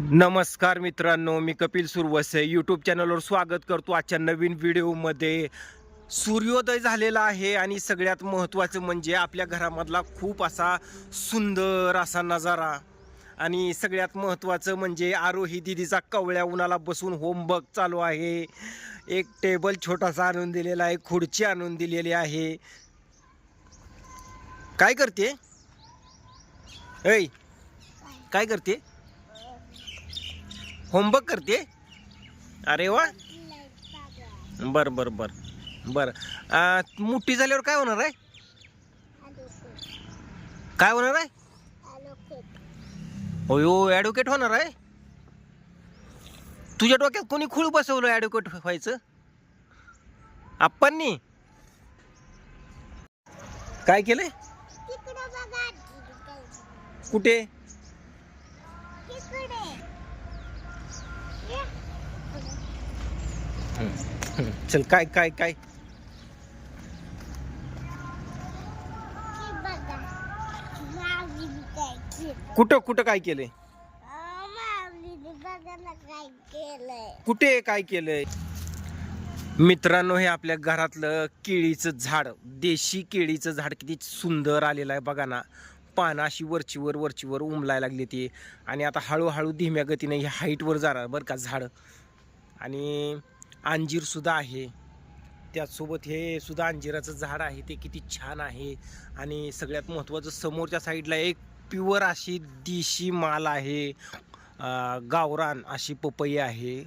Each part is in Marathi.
नमस्कार मित्रांनो मी कपिल सुरवसे यूट्यूब चॅनलवर स्वागत करतो आजच्या नवीन व्हिडिओमध्ये सूर्योदय झालेला आहे आणि सगळ्यात महत्त्वाचं म्हणजे आपल्या घरामधला खूप असा सुंदर असा नजारा. आणि सगळ्यात महत्त्वाचं म्हणजे आरोही दिदीचा कवळ्या उन्हाला बसून होमवर्क चालू आहे. एक टेबल छोटासा आणून दिलेला आहे खुर्ची आणून दिलेली आहे. काय करते? ऐ काय करते? होमवर्क करते? अरे वा. बर बर बर बर. मोठी झाल्यावर काय होणार आहे? काय होणार आहे? होयो ॲडव्होकेट होणार आहे? तुझ्या डोक्यात कोणी खूळ बसवलं ॲडव्होकेट व्हायचं? आप्पांनी? काय केलंय? कुठे? चल काय काय काय? कुठं कुठं काय केलंय? कुठे काय केलंय? मित्रांनो हे आपल्या घरातलं केळीचं झाड देशी केळीचं झाड किती सुंदर आलेलं आहे बघा ना. पानं अशी वरचीवर वरचीवर उमलायला लागली ती. आणि आता हळूहळू धीम्या गतीने हे हाईटवर जाणार बरं का झाड. आणि अंजीरसुद्धा आहे. त्याचसोबत हे सुद्धा अंजिराचं झाड आहे ते किती छान आहे. आणि सगळ्यात महत्त्वाचं समोरच्या साईडला एक प्युअर अशी देशी माल आहे. गावरान अशी पपई आहे.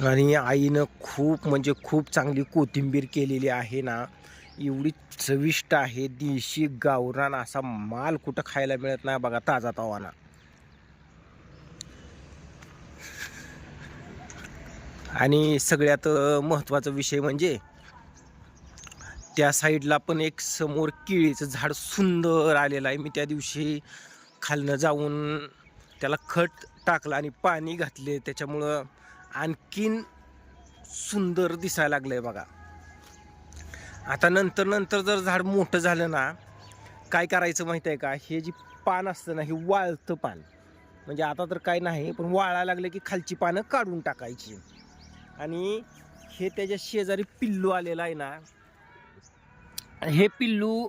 आणि आईनं खूप म्हणजे खूप चांगली कोथिंबीर केलेली आहे ना. एवढी चविष्ट आहे देशी गावरान असा माल कुठं खायला मिळत नाही बघा ताजा तवाना. आणि सगळ्यात महत्त्वाचा विषय म्हणजे त्या साईडला पण एक समोर केळीचं झाड सुंदर आलेलं आहे. मी त्या दिवशी खालनं जाऊन त्याला खत टाकलं आणि पाणी घातले. त्याच्यामुळं आणखीन सुंदर दिसायला लागलं आहे बघा. आता नंतर नंतर जर झाड मोठं झालं ना काय करायचं माहिती आहे का? हे जी पान असतं ना हे वाळतं पान. म्हणजे आता तर काय नाही पण वाळायला लागलं की खालची पानं काढून टाकायची. आणि हे त्याच्या शेजारी पिल्लू आलेलं आहे ना हे पिल्लू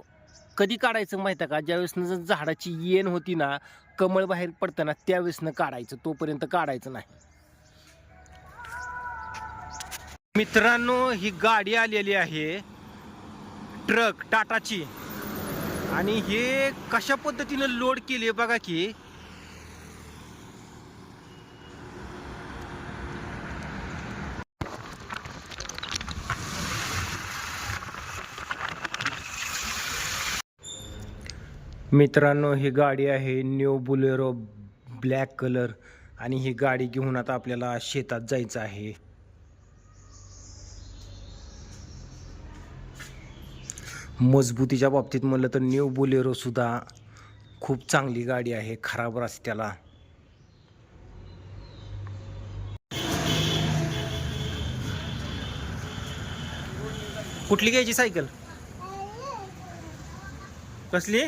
कधी काढायचं माहिती आहे का? ज्यावेळेसनं जर झाडाची येण होती ना कमळ बाहेर पडतं ना त्यावेळेसनं काढायचं तोपर्यंत काढायचं नाही. मित्रांनो ही गाडी आलेली आहे. ट्रक टाटाची. आणि हे कशा पद्धतीनं लोड केली बघा की. मित्रांनो ही गाडी आहे न्यू बुलेरो ब्लॅक कलर आणि ही गाडी घेऊन आता आपल्याला शेतात जायचं आहे. मजबूतीच्या बाबतीत म्हणलं तर न्यू बोलेरोसुद्धा खूप चांगली गाडी आहे खराब रस्त्याला. कुठली घ्यायची सायकल? कसली?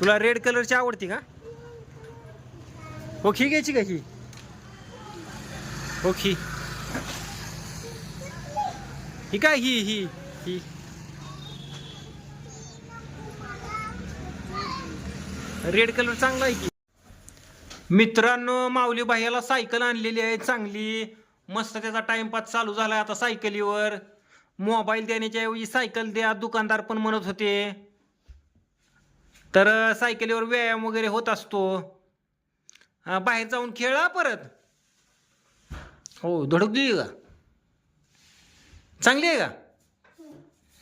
तुला रेड कलरची आवडती का? हो, ओखी घ्यायची का ही? हो, ओखी ही काय ही ही ही? रेड कलर चांगला आहे की. मित्रांनो माऊली भाईला सायकल आणलेली आहे चांगली. मस्त त्याचा टाइमपास चालू झाला आता सायकलीवर मोबाईल देण्याच्या ऐवजी सायकल द्या दुकानदार पण म्हणत होते. तर सायकलीवर व्यायाम वगैरे होत असतो. बाहेर जाऊन खेळा परत. हो धडक दिली का? चांगली आहे का?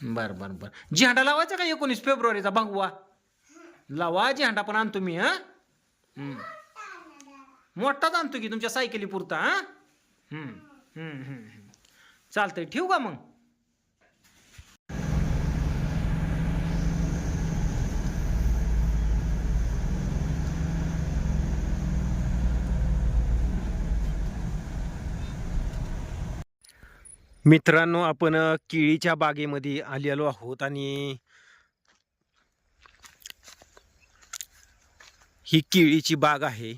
बर बर बर. झेंडा लावायचा का एकोणीस फेब्रुवारीचा? भगवा लावा झेंडा पण आणतो मी मोठाच आणतो की तुमच्या सायकली पुरता चालतंय ठेवू का मग? मित्रांनो आपण केळीच्या बागेमध्ये आलेलो आहोत आणि ही केळीची बाग आहे.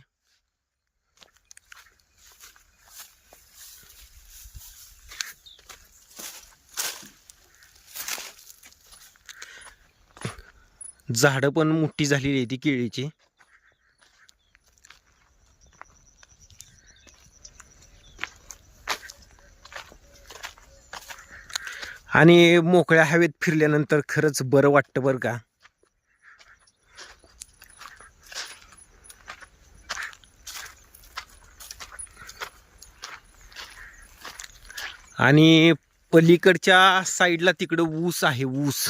झाडं पण मोठी झालेली आहे ती केळीची. आणि मोकळ्या हवेत फिरल्यानंतर खरंच बरं वाटतं बरं का? आणि पलीकडच्या साईडला तिकडं ऊस आहे ऊस.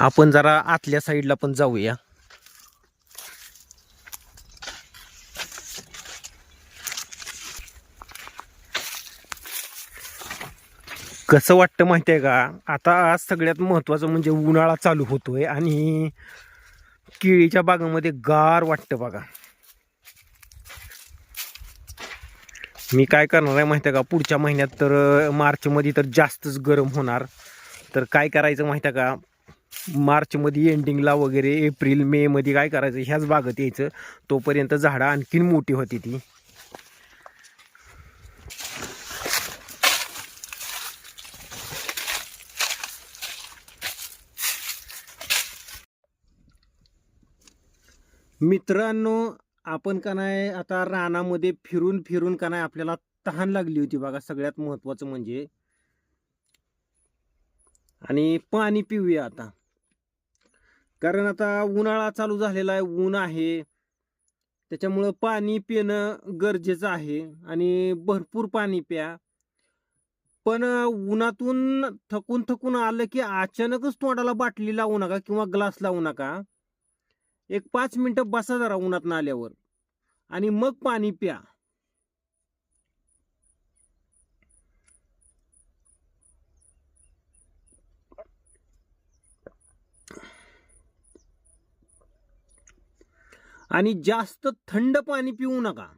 आपण जरा आतल्या साईडला पण जाऊया. कसं वाटतं माहिती आहे का? आता सगळ्यात महत्त्वाचं म्हणजे उन्हाळा चालू होतोय आणि केळीच्या बागामध्ये गार वाटतं बघा. मी काय करणार आहे माहिती आहे का? पुढच्या महिन्यात तर मार्चमध्ये तर जास्तच गरम होणार. तर काय करायचं माहिती आहे का? मार्चमध्ये एंडिंगला वगैरे एप्रिल मेमध्ये काय करायचं? ह्याच बागत यायचं. तोपर्यंत झाडं आणखीन मोठी होती ती. मित्रांनो आपण का नाही आता रानामध्ये फिरून फिरून का नाही आपल्याला तहान लागली होती बघा सगळ्यात महत्वाचं म्हणजे. आणि पाणी पिऊया आता. कारण आता उन्हाळा चालू झालेला आहे ऊन आहे. त्याच्यामुळं पाणी पिणं गरजेचं आहे आणि भरपूर पाणी प्या. पण उन्हातून थकून थकून आलं की अचानकच तोंडाला बाटली लावू नका किंवा ग्लास लावू नका. एक पाच मिनटं बसा जरा उन्हात नाल्यावर आणि मग पाणी प्या. आणि जास्त थंड पाणी पिऊ नका.